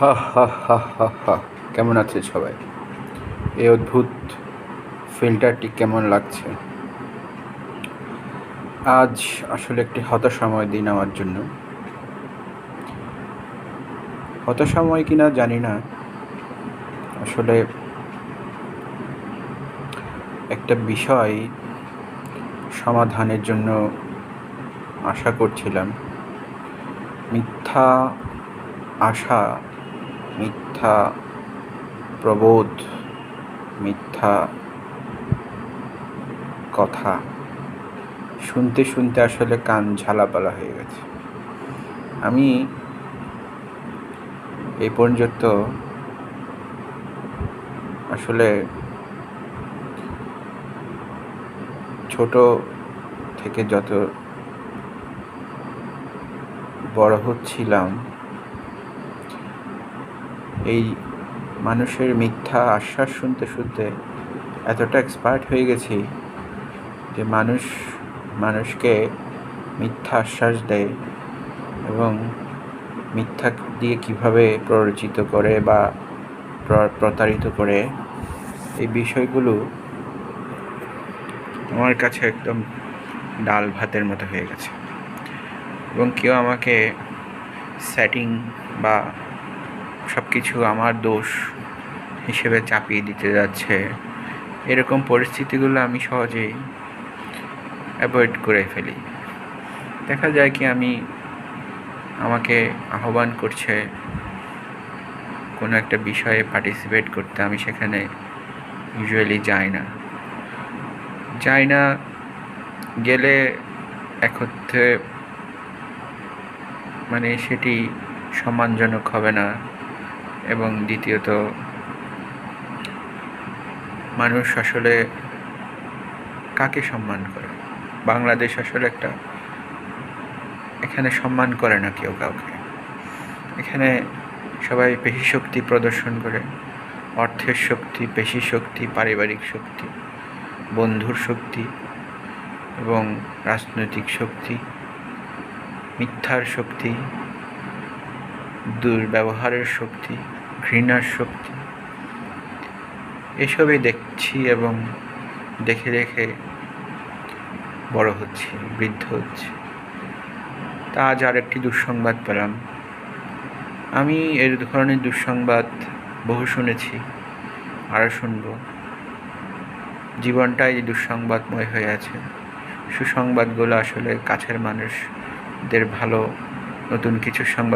হা হা হা হা হা। কেমন আছে সবাই? এই অদ্ভুত ফিল্টারটি কেমন লাগছে? আজ আসলে একটি হতাশাময় দিন আমার জন্য। হতাশাময় কিনা জানি না। আসলে একটা বিষয় সমাধানের জন্য আশা করছিলাম। মিথ্যা, আশা মিথ্যা প্রবোধ, মিথ্যা কথা। শুনতে শুনতে আসলে কান ঝালাপালা হয়ে গেছে। আমি এই পর্যন্ত আসলে ছোট থেকে যত বড় হচ্ছিলাম এই মানুষের মিথ্যা আশ্বাস শুনতে শুনতে এতটা এক্সপার্ট হয়ে গেছি যে মানুষ, মানুষকে মিথ্যা আশ্বাস দেয় এবং মিথ্যা দিয়ে কীভাবে প্ররোচিত করে বা প্রতারিত করে, এই বিষয়গুলো আমার কাছে একদম ডাল ভাতের মতো হয়ে গেছে। এবং কেউ আমাকে সেটিং বা সব কিছু আমার দোষ হিসেবে চাপিয়ে দিতে যাচ্ছে। এরকম পরিস্থিতিগুলো আমি সহজেই অ্যাভয়েড করে ফেলি। দেখা যায় কি আমি আমাকে আহ্বান করছে কোনো একটা বিষয়ে পার্টিসিপেট করতে, আমি সেখানে ইউজুয়ালি যাই না। যাই না গেলে এক মানে সেটি সম্মানজনক হবে না। এবং দ্বিতীয়ত, মানুষ আসলে কাকে সম্মান করে? বাংলাদেশ আসলে একটা, এখানে সম্মান করে না কেউ কাউকে। এখানে সবাই পেশি শক্তি প্রদর্শন করে, অর্থের শক্তি, পেশি শক্তি, পারিবারিক শক্তি, বন্ধুর শক্তি এবং রাজনৈতিক শক্তি, মিথ্যার শক্তি, দুর্ব্যবহারের শক্তি ঘৃণার শক্তি। এসবই দেখছি এবং দেখে দেখে বড় হচ্ছি, বৃদ্ধ হচ্ছি। তা আজ আর একটি দুঃসংবাদ পেলাম। আমি এর ধরনের দুঃসংবাদ বহু শুনেছি, আরও শুনব। জীবনটাই দুঃসংবাদময় হয়ে আছে, সুসংবাদগুলো আসলে কাছের মানুষদের ভালো নতুন কিছু সংবাদ